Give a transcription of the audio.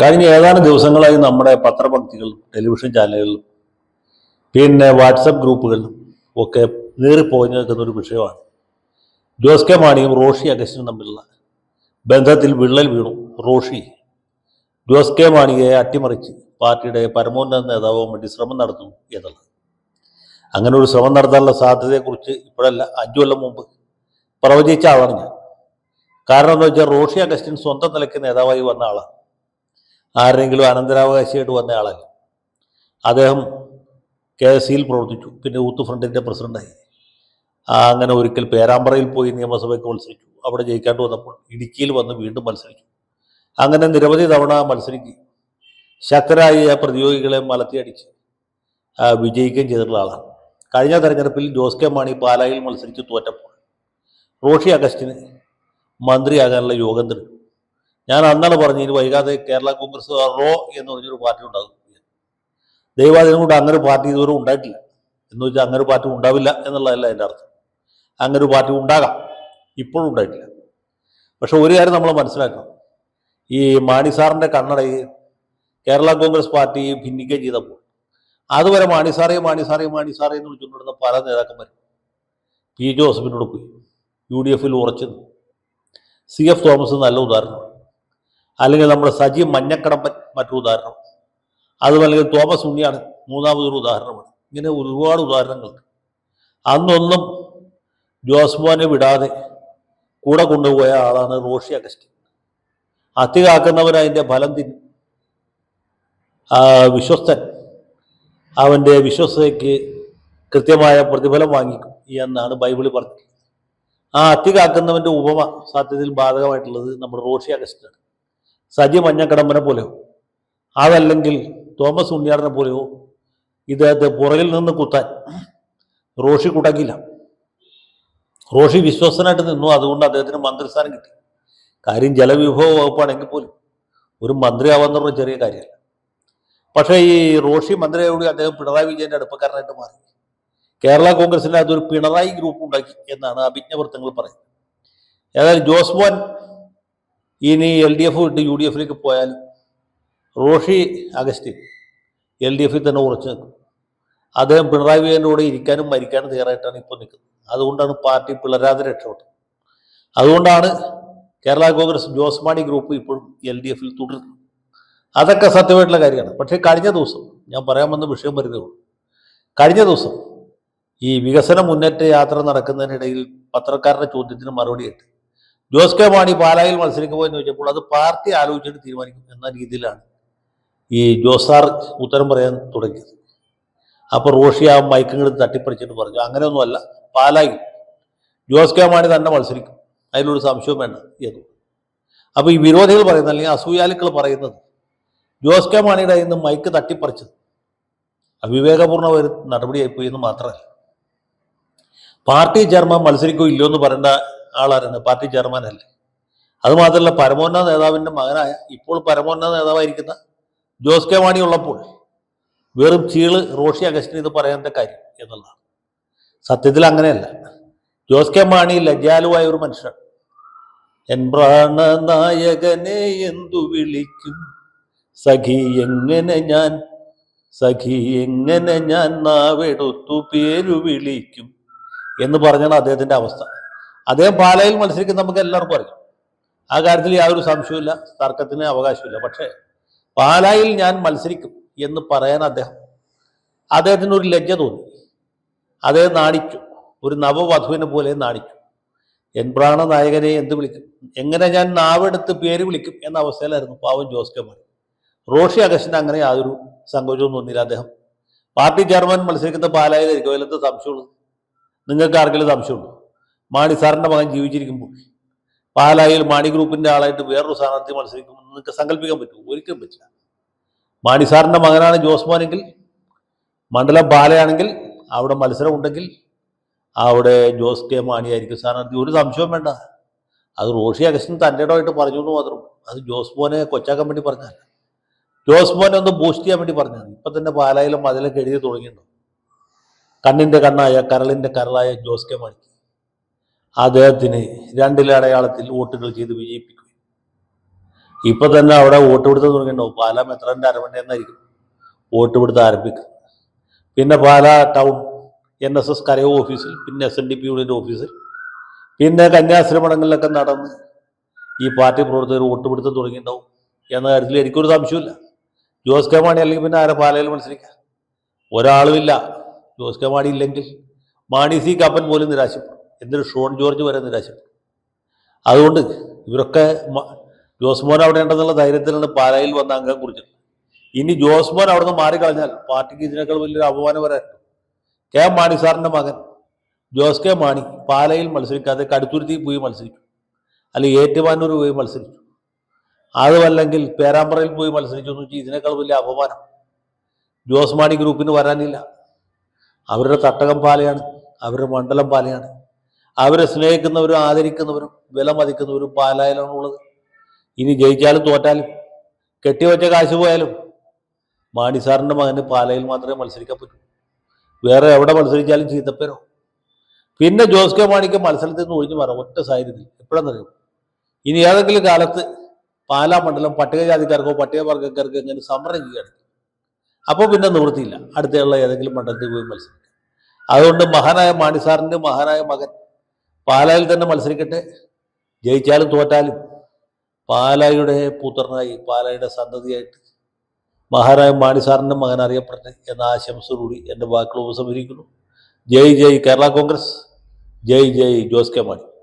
കഴിഞ്ഞ ഏതാനും ദിവസങ്ങളായി നമ്മുടെ പത്രപക്തികളും ടെലിവിഷൻ ചാനലുകളിലും പിന്നെ വാട്സപ്പ് ഗ്രൂപ്പുകളിലും ഒക്കെ നേറിപ്പോയി നിൽക്കുന്ന ഒരു വിഷയമാണ്. ജോസ് കെ മാണിയും റോഷി അഗസ്റ്റിനും തമ്മിലുള്ള ബന്ധത്തിൽ വിള്ളൽ വീണു റോഷി. ജോസ് കെ മാണിയെ അട്ടിമറിച്ച് പാർട്ടിയുടെ പരമോന്നത നേതാവും വേണ്ടി ശ്രമം നടത്തുന്നു എന്നുള്ളത്. അങ്ങനെ ഒരു ശ്രമം നടത്താനുള്ള സാധ്യതയെക്കുറിച്ച് ഇപ്പോഴല്ല അഞ്ചു കൊല്ലം മുമ്പ് പ്രവചിച്ച ആളാണ് ഞാൻ. കാരണം എന്താ വെച്ചാൽ റോഷി അഗസ്റ്റിൻ സ്വന്തം നിലയ്ക്ക് നേതാവായി വന്ന ആളാണ്. ആരെങ്കിലും അനന്തരാവകാശിയായിട്ട് വന്ന ആളല്ല. അദ്ദേഹം കെ എസ് സിയിൽ പ്രവർത്തിച്ചു. പിന്നെ യൂത്ത് ഫ്രണ്ടിന്റെ പ്രസിഡന്റായി അങ്ങനെ ഒരിക്കൽ പേരാമ്പ്രയിൽ പോയി നിയമസഭയ്ക്ക് മത്സരിച്ചു. അവിടെ ജയിക്കാണ്ട് വന്നപ്പോൾ ഇടുക്കിയിൽ വന്ന് വീണ്ടും മത്സരിച്ചു. അങ്ങനെ നിരവധി തവണ മത്സരിക്കുകയും ശക്തരായ പ്രതിയോഗികളെ മലത്തിയടിച്ച് വിജയിക്കുകയും ചെയ്തിട്ടുള്ള ആളാണ്. കഴിഞ്ഞ തെരഞ്ഞെടുപ്പിൽ ജോസ് കെ മാണി പാലായിൽ മത്സരിച്ച് തോറ്റപ്പോൾ റോഷി അഗസ്റ്റിന് മന്ത്രിയാകാനുള്ള യോഗം തെളിഞ്ഞു. ഞാൻ അന്നാണ് പറഞ്ഞു ഇനി വൈകാതെ കേരള കോൺഗ്രസ് റോ എന്ന് പറഞ്ഞൊരു പാർട്ടി ഉണ്ടാകും. ദൈവാദിനം കൊണ്ട് അങ്ങനെ പാർട്ടി ഇതുവരെ ഉണ്ടായിട്ടില്ല. എന്ന് വെച്ചാൽ അങ്ങനെ ഒരു പാർട്ടി ഉണ്ടാവില്ല എന്നുള്ളതല്ല എന്റെ അർത്ഥം. അങ്ങനെ ഒരു പാർട്ടി ഉണ്ടാകാം. ഇപ്പോഴും ഉണ്ടായിട്ടില്ല. പക്ഷെ ഒരു കാര്യം നമ്മൾ മനസ്സിലാക്കണം. ഈ മാണി സാറിന്റെ കണ്ണടയിൽ കേരള കോൺഗ്രസ് പാർട്ടി ഭിന്നിക്കുകയും ചെയ്തപ്പോൾ അതുവരെ മാണിസാറേ മാണിസാറേ മാണിസാറേ മാണി സാറേ എന്ന് വിളിച്ചുകൊണ്ടിരുന്ന പല നേതാക്കന്മാരും പി ജോസഫിനോട് പോയി. യു ഡി എഫിൽ ഉറച്ചു സി എഫ് തോമസ് നല്ല ഉദാഹരണം അല്ലെങ്കിൽ നമ്മുടെ സജി മഞ്ഞക്കടമ്പൻ മറ്റൊരു ഉദാഹരണം. അതുപോലെ തോമസ് ഉണ്ണിയാണ് മൂന്നാമതൊരു ഉദാഹരണമാണ്. ഇങ്ങനെ ഒരുപാട് ഉദാഹരണങ്ങൾ അന്നൊന്നും ജോസ്മോനെ വിടാതെ കൂടെ കൊണ്ടുപോയ ആളാണ് റോഷി അഗസ്റ്റിൻ. അത്തി കാക്കുന്നവൻ അതിന്റെ ഫലം തിന്നും. വിശ്വസ്തൻ അവന്റെ വിശ്വസ്തയ്ക്ക് കൃത്യമായ പ്രതിഫലം വാങ്ങിക്കും എന്നാണ് ബൈബിളിൽ പറഞ്ഞത് ആ അത്തികാക്കുന്നവന്റെ ഉപമ സത്യത്തിൽ ബാധകമായിട്ടുള്ളത് നമ്മുടെ റോഷി അഗസ്റ്റിനാണ്. സജി മഞ്ഞക്കടമ്പനെ പോലെയോ? അതല്ലെങ്കിൽ തോമസ് ഉണ്ണിയാറിനെ പോലെയോ? ഇദ്ദേഹത്തെ പുറകിൽ നിന്ന് കുത്താൻ റോഷി കുടങ്ങില്ല റോഷി വിശ്വസനായിട്ട് നിന്നു. അതുകൊണ്ട് അദ്ദേഹത്തിന് മന്ത്രിസ്ഥാനം കിട്ടി. കാര്യം ജലവിഭവ വകുപ്പാണെങ്കിൽ പോലും ഒരു മന്ത്രിയാവാന്ന് ചെറിയ കാര്യമല്ല. പക്ഷേ ഈ റോഷി മന്ത്രിയോട് അദ്ദേഹം പിണറായി വിജയന്റെ അടുപ്പക്കാരനായിട്ട് മാറി. കേരള കോൺഗ്രസിന്റെ അതൊരു പിണറായി ഗ്രൂപ്പ് ഉണ്ടാക്കി എന്നാണ് അഭിജ്ഞവൃത്തങ്ങൾ പറയുന്നത്. ഏതായാലും ജോസ് മോൻ ഇനി എൽ ഡി എഫ് വിട്ട് യു ഡി എഫിലേക്ക് പോയാൽ റോഷി അഗസ്റ്റിൻ എൽ ഡി എഫിൽ തന്നെ ഉറച്ചു നിൽക്കും. അദ്ദേഹം പിണറായി വിജയന്റെ കൂടെ ഇരിക്കാനും മരിക്കാനും തയ്യാറായിട്ടാണ് ഇപ്പോൾ നിൽക്കുന്നത്. അതുകൊണ്ടാണ് പാർട്ടി പിളരാതെ രക്ഷപ്പെട്ടത്. അതുകൊണ്ടാണ് കേരള കോൺഗ്രസ് ജോസ് മാണി ഗ്രൂപ്പ് ഇപ്പോഴും എൽ ഡി എഫിൽ തുടരുന്നത്. അതൊക്കെ സത്യമായിട്ടുള്ള കാര്യമാണ്. പക്ഷേ കഴിഞ്ഞ ദിവസം ഞാൻ പറയാൻ വന്ന വിഷയം വരുന്നേ ഉള്ളൂ. കഴിഞ്ഞ ദിവസം ഈ വികസന മുന്നേറ്റ യാത്ര നടക്കുന്നതിനിടയിൽ പത്രക്കാരുടെ ചോദ്യത്തിന് മറുപടിയായിട്ട് ജോസ് കെ മാണി പാലായിൽ മത്സരിക്കുമ്പോൾ എന്ന് ചോദിച്ചപ്പോൾ അത് പാർട്ടി ആലോചിച്ചിട്ട് തീരുമാനിക്കും എന്ന രീതിയിലാണ് ഈ ജോസാർ ഉത്തരം പറയാൻ തുടങ്ങിയത്. അപ്പോൾ റോഷി ആ മയക്കങ്ങൾ തട്ടിപ്പറിച്ചിട്ട് പറഞ്ഞു അങ്ങനെയൊന്നുമല്ല പാലായിൽ ജോസ് കെ മാണി തന്നെ മത്സരിക്കും അതിലൊരു സംശയവും വേണ്ട എന്ന്. അപ്പോൾ ഈ വിരോധികൾ പറയുന്നത് അല്ലെങ്കിൽ അസൂയാലുക്കൾ പറയുന്നത് ജോസ് കെ മാണിയുടെ ഇന്ന് മൈക്ക് തട്ടിപ്പറിച്ചത് അവിവേകപൂർണ ഒരു നടപടിയായിപ്പോയി എന്ന് മാത്രമല്ല. പാർട്ടി ചെയർമാൻ മത്സരിക്കോ ഇല്ലയോ എന്ന് പറയേണ്ട ആളാരാണ് പാർട്ടി ചെയർമാൻ അല്ലേ അത് മാത്രമല്ല പരമോന്നത നേതാവിന്റെ മകനായ ഇപ്പോൾ പരമോന്നത നേതാവായിരിക്കുന്ന ജോസ് കെ മാണി ഉള്ളപ്പോൾ വെറും ചീൾ റോഷി അഗസ്റ്റിന് ഇത് പറയേണ്ട കാര്യം എന്നുള്ളതാണ്. സത്യത്തിൽ അങ്ങനെയല്ല. ജോസ് കെ മാണി ലജ്ജാലുവായ ഒരു മനുഷ്യനാണ്. എൻ പ്രാണനായകനെ എന്തു വിളിക്കും? സഖി എങ്ങനെ ഞാൻ സഖി എങ്ങനെ ഞാൻ നാവെടുത്തു പേരു വിളിക്കും? എന്ന് പറഞ്ഞാണ് അദ്ദേഹത്തിന്റെ അവസ്ഥ. അദ്ദേഹം പാലയിൽ മത്സരിക്കുന്ന നമുക്ക് എല്ലാവർക്കും അറിയാം. ആ കാര്യത്തിൽ യാതൊരു സംശയവുമില്ല തർക്കത്തിന് അവകാശമില്ല പക്ഷേ പാലായിൽ ഞാൻ മത്സരിക്കും എന്ന് പറയാൻ അദ്ദേഹം അദ്ദേഹത്തിന് ഒരു ലജ്ജ തോന്നി. അദ്ദേഹം നാണിച്ചു ഒരു നവവധുവിനെ പോലെ നാണിച്ചു എൻ പ്രാണനായകനെ എന്ത് വിളിക്കും? എങ്ങനെ ഞാൻ നാവെടുത്ത് പേര് വിളിക്കും എന്ന അവസ്ഥയിലായിരുന്നു പാവം ജോസ് കെ മാണി റോഷി അഗസ്റ്റിന് അങ്ങനെ യാതൊരു സങ്കോചവും തോന്നിയില്ല അദ്ദേഹം. പാർട്ടി ചെയർമാൻ മത്സരിക്കുന്ന പാലായിലായിരിക്കും. അതിലെന്ത് സംശയമുള്ളൂ നിങ്ങൾക്ക് ആർക്കെങ്കിലും സംശയമുണ്ടോ? മാണി സാറിന്റെ മകൻ ജീവിച്ചിരിക്കുമ്പോൾ പാലായിൽ മാണി ഗ്രൂപ്പിന്റെ ആളായിട്ട് വേറൊരു സ്ഥാനാർത്ഥി മത്സരിക്കുമെന്ന് നിങ്ങൾക്ക് സങ്കല്പിക്കാൻ പറ്റുമോ? ഒരിക്കലും പറ്റില്ല. മാണി സാറിന്റെ മകനാണ് ജോസ് മോനെങ്കിൽ മണ്ഡലം പാലയാണെങ്കിൽ അവിടെ മത്സരം ഉണ്ടെങ്കിൽ അവിടെ ജോസ് കെ മാണിയായിരിക്കും സ്ഥാനാർത്ഥി. ഒരു സംശയവും വേണ്ട. അത് റോഷി അഗസ്റ്റിൻ തന്റെ ഇടമായിട്ട് പറഞ്ഞു എന്ന് മാത്രം. അത് ജോസ് മോനെ കൊച്ചാക്കാൻ വേണ്ടി പറഞ്ഞല്ല ജോസ് മോനെ ഒന്ന് ബൂസ്റ്റ് ചെയ്യാൻ വേണ്ടി പറഞ്ഞാൽ ഇപ്പം തന്നെ പാലായിലും മതിലൊക്കെ എഴുതി തുടങ്ങിയിട്ടുണ്ടോ. കണ്ണിന്റെ കണ്ണായ കരളിന്റെ കരളായ ജോസ് കെ മാണിക്ക്. അദ്ദേഹത്തിന് രണ്ടിലെ അടയാളത്തിൽ വോട്ടുകൾ ചെയ്ത് വിജയിപ്പിക്കും ഇപ്പൊ തന്നെ അവിടെ വോട്ട് പിടുത്തം തുടങ്ങിയിട്ടുണ്ടാവും പാലാ മെത്രന്റെ അരമനയെന്നായിരിക്കും വോട്ട് പിടുത്തം ആരംഭിക്കും. പിന്നെ Pala town N S S കരയോ ഓഫീസിൽ പിന്നെ എസ് എൻ ഡി പി യൂണിയന്റെ ഓഫീസിൽ പിന്നെ കന്യാശ്രമണങ്ങളിലൊക്കെ നടന്ന് ഈ പാർട്ടി പ്രവർത്തകർ വോട്ട് പിടുത്തം തുടങ്ങിയിട്ടുണ്ടാവും എന്ന കാര്യത്തിൽ എനിക്കൊരു സംശയമില്ല ജോസ് കെ മാണി അല്ലെങ്കിൽ പിന്നെ ആരെ പാലയിൽ മത്സരിക്കാം ഒരാളുമില്ല. ജോസ് കെ മാണി ഇല്ലെങ്കിൽ മാണി സി കപ്പൻ പോലും നിരാശപ്പെടും. എന്തൊരു ഷോൺ ജോർജ് വരെ നിരാശ അതുകൊണ്ട് ഇവരൊക്കെ ജോസ്മോൻ ജോസ് മോൻ അവിടെ ഉണ്ടെന്നുള്ള ധൈര്യത്തിലാണ് പാലായിൽ വന്ന അംഗം കുറിച്ചത്. ഇനി ജോസ്മോൻ അവിടെ നിന്ന് മാറിക്കളഞ്ഞാൽ പാർട്ടിക്ക് ഇതിനേക്കാൾ വലിയൊരു അപമാനം വരാൻ കെ മാണി സാറിന്റെ മകൻ ജോസ് കെ മാണി പാലയിൽ മത്സരിക്കാതെ കടുത്തുരുത്തി പോയി മത്സരിച്ചു അല്ലെങ്കിൽ ഏറ്റുമാനൂർ പോയി മത്സരിച്ചു. അതുമല്ലെങ്കിൽ പേരാമ്പ്രയിൽ പോയി മത്സരിച്ചു എന്ന് വെച്ചാൽ ഇതിനേക്കാൾ വലിയ അപമാനം. ജോസ് മാണി ഗ്രൂപ്പിന് വരാനില്ല. അവരുടെ തട്ടകം പാലയാണ്. അവരുടെ മണ്ഡലം പാലയാണ്. അവരെ സ്നേഹിക്കുന്നവരും ആദരിക്കുന്നവരും വില മതിക്കുന്നവരും പാലായിലാണ് ഉള്ളത് ഇനി ജയിച്ചാലും തോറ്റാലും കെട്ടിവെച്ച കാശ് പോയാലും മാണി സാറിന്റെ മകന് പാലയിൽ മാത്രമേ മത്സരിക്കാൻ പറ്റൂ. വേറെ എവിടെ മത്സരിച്ചാലും ചീത്തപ്പേരോ? പിന്നെ ജോസ് കെ മാണിക്ക് മത്സരത്തിൽ നിന്ന് ഒഴിഞ്ഞു മാറാം ഒറ്റ സാഹചര്യത്തിൽ എപ്പോഴെന്നറിയും? ഇനി ഏതെങ്കിലും കാലത്ത് പാലാ മണ്ഡലം പട്ടികജാതിക്കാർക്കോ പട്ടികവർഗക്കാർക്കോ എങ്ങനെ സമരം ചെയ്യുകയാണ്. അപ്പോൾ പിന്നെ നിവൃത്തിയില്ല. അടുത്തുള്ള ഏതെങ്കിലും മണ്ഡലത്തിൽ പോയി മത്സരിക്കും. അതുകൊണ്ട് മഹാനായ മാണി സാറിന്റെ മഹാനായ മകൻ പാലായിൽ തന്നെ മത്സരിക്കട്ടെ. ജയിച്ചാലും തോറ്റാലും. പാലായുടെ പുത്രനായി പാലായുടെ സന്തതിയായിട്ട് മഹാനായ മാണിസാറിന്റെ മകൻ അറിയപ്പെടട്ടെ എന്ന ആശംസയോടുകൂടി എന്റെ വാക്കുകൾ ഉപസംഹരിക്കുന്നു. ജയ് ജയ് കേരള കോൺഗ്രസ്. ജയ് ജയ് ജോസ് കെ മാണി.